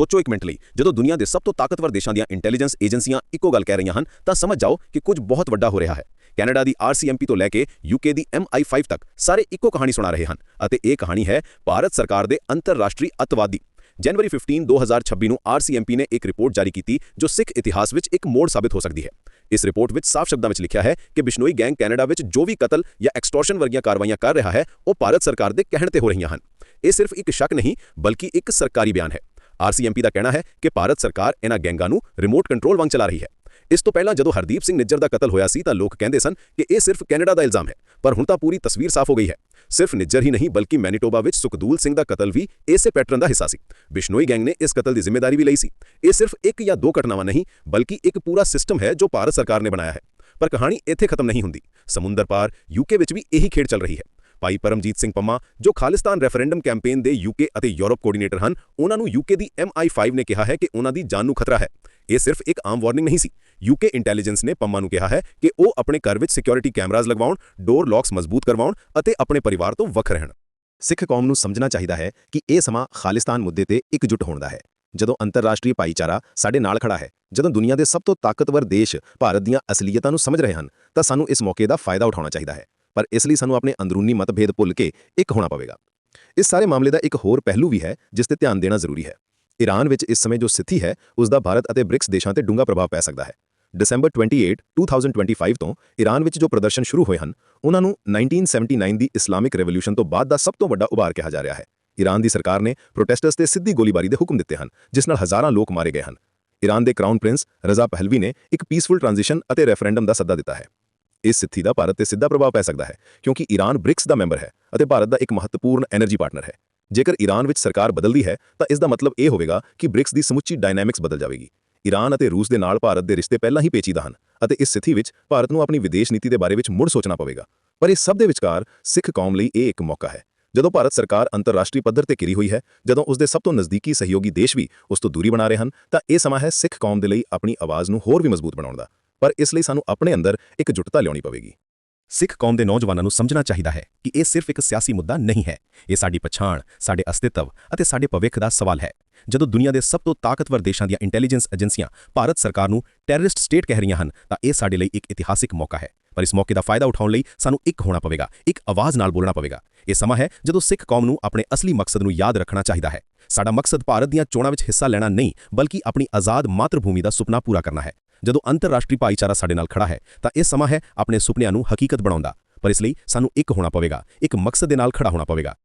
ਸੋਚੋ ਇੱਕ ਮਿੰਟ ਲਈ, ਜਦੋਂ ਦੁਨੀਆ ਦੇ ਸਭ ਤੋਂ ਤਾਕਤਵਰ ਦੇਸ਼ਾਂ ਦੀਆਂ ਇੰਟੈਲੀਜੈਂਸ ਏਜੰਸੀਆਂ ਇੱਕੋ ਗੱਲ ਕਹਿ ਰਹੀਆਂ ਹਨ, ਤਾਂ ਸਮਝ ਜਾਓ ਕਿ ਕੁਝ ਬਹੁਤ ਵੱਡਾ ਹੋ ਰਿਹਾ ਹੈ। ਕੈਨੇਡਾ ਦੀ ਆਰਸੀਐਮਪੀ ਤੋਂ ਲੈ ਕੇ ਯੂਕੇ ਦੀ MI5 ਤੱਕ ਸਾਰੇ ਇੱਕੋ ਕਹਾਣੀ ਸੁਣਾ ਰਹੇ ਹਨ ਅਤੇ ਇਹ ਕਹਾਣੀ ਹੈ ਭਾਰਤ ਸਰਕਾਰ ਦੇ ਅੰਤਰਰਾਸ਼ਟਰੀ ਅੱਤਵਾਦੀ। ਜਨਵਰੀ 15 2026 ਨੂੰ ਆਰਸੀਐਮਪੀ ਨੇ ਇੱਕ ਰਿਪੋਰਟ ਜਾਰੀ ਕੀਤੀ ਜੋ ਸਿੱਖ ਇਤਿਹਾਸ ਵਿੱਚ ਇੱਕ ਮੋੜ ਸਾਬਿਤ ਹੋ ਸਕਦੀ ਹੈ। ਇਸ ਰਿਪੋਰਟ ਵਿੱਚ ਸਾਫ਼ ਸ਼ਬਦਾਂ ਵਿੱਚ ਲਿਖਿਆ ਹੈ ਕਿ ਬਿਸ਼ਨੋਈ ਗੈਂਗ ਕੈਨੇਡਾ ਵਿੱਚ ਜੋ ਵੀ ਕਤਲ ਜਾਂ ਐਕਸਟੋਰਸ਼ਨ ਵਰਗੀਆਂ ਕਾਰਵਾਈਆਂ ਕਰ ਰਿਹਾ ਹੈ, ਉਹ ਭਾਰਤ ਸਰਕਾਰ ਦੇ ਕਹਿਣ ਤੇ ਹੋ ਰਹੀਆਂ ਹਨ। ਇਹ ਸਿਰਫ ਇੱਕ ਸ਼ੱਕ ਨਹੀਂ, ਬਲਕਿ ਇੱਕ ਸਰਕਾਰੀ ਬਿਆਨ ਹੈ। ਆਰਸੀਐਮਪੀ ਦਾ ਕਹਿਣਾ ਹੈ ਕਿ ਭਾਰਤ ਸਰਕਾਰ ਇਹਨਾਂ ਗੈਂਗਾਂ ਨੂੰ ਰਿਮੋਟ ਕੰਟਰੋਲ ਵਾਂਗ ਚਲਾ ਰਹੀ ਹੈ। ਇਸ ਤੋਂ ਪਹਿਲਾਂ ਜਦੋਂ ਹਰਦੀਪ ਸਿੰਘ ਨਿੱਜਰ ਦਾ ਕਤਲ ਹੋਇਆ ਸੀ ਤਾਂ ਲੋਕ ਕਹਿੰਦੇ ਸਨ ਕਿ ਇਹ ਸਿਰਫ ਕੈਨੇਡਾ ਦਾ ਇਲਜ਼ਾਮ ਹੈ, ਪਰ ਹੁਣ ਤਾਂ ਪੂਰੀ ਤਸਵੀਰ ਸਾਫ਼ ਹੋ ਗਈ ਹੈ। ਸਿਰਫ ਨਿੱਜਰ ਹੀ ਨਹੀਂ, ਬਲਕਿ ਮੈਨੀਟੋਬਾ ਵਿੱਚ ਸੁਖਦੂਲ ਸਿੰਘ ਦਾ ਕਤਲ ਵੀ ਇਸੇ ਪੈਟਰਨ ਦਾ ਹਿੱਸਾ ਸੀ। ਬਿਸ਼ਨੋਈ ਗੈਂਗ ਨੇ ਇਸ ਕਤਲ ਦੀ ਜ਼ਿੰਮੇਵਾਰੀ ਵੀ ਲਈ ਸੀ। ਇਹ ਸਿਰਫ ਇੱਕ ਜਾਂ ਦੋ ਘਟਨਾਵਾਂ ਨਹੀਂ, ਬਲਕਿ ਇੱਕ ਪੂਰਾ ਸਿਸਟਮ ਹੈ ਜੋ ਭਾਰਤ ਸਰਕਾਰ ਨੇ ਬਣਾਇਆ ਹੈ। ਪਰ ਕਹਾਣੀ ਇੱਥੇ ਖਤਮ ਨਹੀਂ ਹੁੰਦੀ। ਸਮੁੰਦਰ ਪਾਰ ਯੂਕੇ ਵਿੱਚ ਵੀ ਇਹੀ ਖੇਡ ਚੱਲ ਰਹੀ ਹੈ। ਭਾਈ ਪਰਮਜੀਤ ਸਿੰਘ ਪੰਮਾ, ਜੋ ਖਾਲਿਸਤਾਨ ਰੈਫਰੈਂਡਮ ਕੈਂਪੇਨ ਦੇ ਯੂਕੇ ਅਤੇ ਯੂਰਪ ਕੋਆਰਡੀਨੇਟਰ ਹਨ, ਉਹਨਾਂ ਨੂੰ ਯੂਕੇ ਦੀ MI5 ਨੇ ਕਿਹਾ ਹੈ ਕਿ ਉਹਨਾਂ ਦੀ ਜਾਨ ਨੂੰ ਖਤਰਾ ਹੈ। ਇਹ ਸਿਰਫ ਇੱਕ ਆਮ ਵਾਰਨਿੰਗ ਨਹੀਂ ਸੀ। ਯੂਕੇ ਇੰਟੈਲੀਜੈਂਸ ਨੇ ਪੰਮਾ ਨੂੰ ਕਿਹਾ ਹੈ ਕਿ ਉਹ ਆਪਣੇ ਘਰ ਵਿੱਚ ਸਿਕਿਉਰਿਟੀ ਕੈਮਰਾਜ਼ ਲਗਵਾਉਣ, ਡੋਰ ਲੌਕਸ ਮਜ਼ਬੂਤ ਕਰਵਾਉਣ ਅਤੇ ਆਪਣੇ ਪਰਿਵਾਰ ਤੋਂ ਵੱਖ ਰਹਿਣ। ਸਿੱਖ ਕੌਮ ਨੂੰ ਸਮਝਣਾ ਚਾਹੀਦਾ ਹੈ ਕਿ ਇਹ ਸਮਾਂ ਖਾਲਿਸਤਾਨ ਮੁੱਦੇ ਤੇ ਇਕਜੁੱਟ ਹੋਣ ਦਾ ਹੈ। ਜਦੋਂ ਅੰਤਰਰਾਸ਼ਟਰੀ ਭਾਈਚਾਰਾ ਸਾਡੇ ਨਾਲ ਖੜਾ ਹੈ, ਜਦੋਂ ਦੁਨੀਆ ਦੇ ਸਭ ਤੋਂ ਤਾਕਤਵਰ ਦੇਸ਼ ਭਾਰਤ ਦੀਆਂ ਅਸਲੀਅਤਾਂ ਨੂੰ ਸਮਝ ਰਹੇ ਹਨ, ਤਾਂ ਸਾਨੂੰ ਇਸ ਮੌਕੇ ਦਾ ਫਾਇਦਾ ਉਠਾਉਣਾ ਚਾਹੀਦਾ ਹੈ। ਪਰ ਇਸ ਲਈ ਸਾਨੂੰ ਆਪਣੇ ਅੰਦਰੂਨੀ ਮਤਭੇਦ ਭੁੱਲ ਕੇ ਇੱਕ ਹੋਣਾ ਪਵੇਗਾ। ਇਸ ਸਾਰੇ ਮਾਮਲੇ ਦਾ ਇੱਕ ਹੋਰ ਪਹਿਲੂ ਵੀ ਹੈ, ਜਿਸ ਤੇ ਧਿਆਨ ਦੇਣਾ ਜ਼ਰੂਰੀ ਹੈ। ਈਰਾਨ ਵਿੱਚ ਇਸ ਸਮੇਂ ਜੋ ਸਥਿਤੀ ਹੈ ਉਸ ਦਾ ਭਾਰਤ ਅਤੇ ਬ੍ਰਿਕਸ ਦੇਸ਼ਾਂ ਤੇ ਡੂੰਘਾ ਪ੍ਰਭਾਵ ਪੈ ਸਕਦਾ ਹੈ। ਦਸੰਬਰ 28 2025 ਤੋਂ ਈਰਾਨ ਵਿੱਚ ਜੋ ਪ੍ਰਦਰਸ਼ਨ ਸ਼ੁਰੂ ਹੋਏ ਹਨ, ਉਹਨਾਂ ਨੂੰ 1979 ਦੀ ਇਸਲਾਮਿਕ ਰੈਵੋਲੂਸ਼ਨ ਤੋਂ ਬਾਅਦ ਦਾ ਸਭ ਤੋਂ ਵੱਡਾ ਉਭਾਰ ਕਿਹਾ ਜਾ ਰਿਹਾ ਹੈ। ਈਰਾਨ ਦੀ ਸਰਕਾਰ ਨੇ ਪ੍ਰੋਟੈਸਟਰਸ ਤੇ ਸਿੱਧੀ ਗੋਲੀਬਾਰੀ ਦੇ ਹੁਕਮ ਦਿੱਤੇ ਹਨ, ਜਿਸ ਨਾਲ ਹਜ਼ਾਰਾਂ ਲੋਕ ਮਾਰੇ ਗਏ ਹਨ। ਈਰਾਨ ਦੇ ਕਰਾਊਨ ਪ੍ਰਿੰਸ ਰਜ਼ਾ ਪਹਿਲਵੀ ਨੇ ਇੱਕ ਪੀਸਫੁਲ ਟ੍ਰਾਂਜੀਸ਼ਨ ਅਤੇ ਰੈਫਰੈਂਡਮ ਦਾ ਸੱਦਾ ਦਿੱਤਾ ਹੈ। ਇਸ ਸਿੱਧੀ ਦਾ ਭਾਰਤ ਤੇ ਸਿੱਧਾ ਪ੍ਰਭਾਵ ਪੈ ਸਕਦਾ ਹੈ, ਕਿਉਂਕਿ ਈਰਾਨ ਬ੍ਰਿਕਸ ਦਾ ਮੈਂਬਰ ਹੈ ਅਤੇ ਭਾਰਤ ਦਾ ਇੱਕ ਮਹੱਤਵਪੂਰਨ ਐਨਰਜੀ ਪਾਰਟਨਰ ਹੈ। ਜੇਕਰ ਈਰਾਨ ਵਿੱਚ ਸਰਕਾਰ ਬਦਲਦੀ ਹੈ, ਤਾਂ ਇਸ ਦਾ ਮਤਲਬ ਇਹ ਹੋਵੇਗਾ ਕਿ ਬ੍ਰਿਕਸ ਦੀ ਸਮੁੱਚੀ ਡਾਇਨਾਮਿਕਸ ਬਦਲ ਜਾਵੇਗੀ। ਈਰਾਨ ਅਤੇ ਰੂਸ ਦੇ ਨਾਲ ਭਾਰਤ ਦੇ ਰਿਸ਼ਤੇ ਪਹਿਲਾਂ ਹੀ ਪੇਚੀਦਾ ਹਨ ਅਤੇ ਇਸ ਸਥਿਤੀ ਵਿੱਚ ਭਾਰਤ ਨੂੰ ਆਪਣੀ ਵਿਦੇਸ਼ ਨੀਤੀ ਦੇ ਬਾਰੇ ਵਿੱਚ ਮੁੜ ਸੋਚਣਾ ਪਵੇਗਾ। ਪਰ ਇਸ ਸਭ ਦੇ ਵਿਚਕਾਰ ਸਿੱਖ ਕੌਮ ਲਈ ਇਹ ਇੱਕ ਮੌਕਾ ਹੈ। ਜਦੋਂ ਭਾਰਤ ਸਰਕਾਰ ਅੰਤਰਰਾਸ਼ਟਰੀ ਪੱਧਰ ਤੇ ਘਿਰੀ ਹੋਈ ਹੈ, ਜਦੋਂ ਉਸ ਦੇ ਸਭ ਤੋਂ ਨਜ਼ਦੀਕੀ ਸਹਿਯੋਗੀ ਦੇਸ਼ ਵੀ ਉਸ ਤੋਂ ਦੂਰੀ ਬਣਾ ਰਹੇ ਹਨ, ਤਾਂ ਇਹ ਸਮਾਂ ਹੈ ਸਿੱਖ ਕੌਮ ਦੇ ਲਈ ਆਪਣੀ ਆਵਾਜ਼ ਨੂੰ ਹੋਰ ਵੀ ਮਜ਼ਬੂਤ ਬਣਾਉਣ ਦਾ। ਪਰ ਇਸ ਲਈ ਸਾਨੂੰ ਆਪਣੇ ਅੰਦਰ ਇੱਕ ਜੁਟਤਾ ਲਿਆਉਣੀ ਪਵੇਗੀ। ਸਿੱਖ ਕੌਮ ਦੇ ਨੌਜਵਾਨਾਂ ਨੂੰ ਸਮਝਣਾ ਚਾਹੀਦਾ ਹੈ ਕਿ ਇਹ ਸਿਰਫ ਇੱਕ ਸਿਆਸੀ ਮੁੱਦਾ ਨਹੀਂ ਹੈ। ਇਹ ਸਾਡੀ ਪਛਾਣ, ਸਾਡੇ ਅਸਤਿਤਵ ਅਤੇ ਸਾਡੇ ਭਵਿੱਖ ਦਾ ਸਵਾਲ ਹੈ। ਜਦੋਂ ਦੁਨੀਆ ਦੇ ਸਭ ਤੋਂ ਤਾਕਤਵਰ ਦੇਸ਼ਾਂ ਦੀਆਂ ਇੰਟੈਲੀਜੈਂਸ ਏਜੰਸੀਆਂ ਭਾਰਤ ਸਰਕਾਰ ਨੂੰ ਟੈਰਰਿਸਟ ਸਟੇਟ ਕਹਿ ਰਹੀਆਂ ਹਨ, ਤਾਂ ਇਹ ਸਾਡੇ ਲਈ ਇੱਕ ਇਤਿਹਾਸਿਕ ਮੌਕਾ ਹੈ। ਪਰ ਇਸ ਮੌਕੇ ਦਾ ਫਾਇਦਾ ਉਠਾਉਣ ਲਈ ਸਾਨੂੰ ਇੱਕ ਹੋਣਾ ਪਵੇਗਾ, ਇੱਕ ਆਵਾਜ਼ ਨਾਲ ਬੋਲਣਾ ਪਵੇਗਾ। ਇਹ ਸਮਾਂ ਹੈ ਜਦੋਂ ਸਿੱਖ ਕੌਮ ਨੂੰ ਆਪਣੇ ਅਸਲੀ ਮਕਸਦ ਨੂੰ ਯਾਦ ਰੱਖਣਾ ਚਾਹੀਦਾ ਹੈ। ਸਾਡਾ ਮਕਸਦ ਭਾਰਤ ਦੀਆਂ ਚੋਣਾਂ ਵਿੱਚ ਹਿੱਸਾ ਲੈਣਾ ਨਹੀਂ, ਬਲਕਿ ਆਪਣੀ ਆਜ਼ਾਦ ਮਾਤਰ ਭੂਮੀ ਦਾ ਸੁਪਨਾ ਪੂਰਾ ਕਰਨਾ ਹੈ। ਜਦੋਂ ਅੰਤਰਰਾਸ਼ਟਰੀ ਭਾਈਚਾਰਾ ਸਾਡੇ ਨਾਲ ਖੜਾ ਹੈ, ਤਾਂ ਇਹ ਸਮਾਂ ਹੈ ਆਪਣੇ ਸੁਪਨਿਆਂ ਨੂੰ ਹਕੀਕਤ ਬਣਾਉਣ ਦਾ। ਪਰ ਇਸ ਲਈ ਸਾਨੂੰ ਇੱਕ ਹੋਣਾ ਪਵੇਗਾ, ਇੱਕ ਮਕਸਦ ਦੇ ਨਾਲ ਖੜਾ ਹੋਣਾ ਪਵੇਗਾ।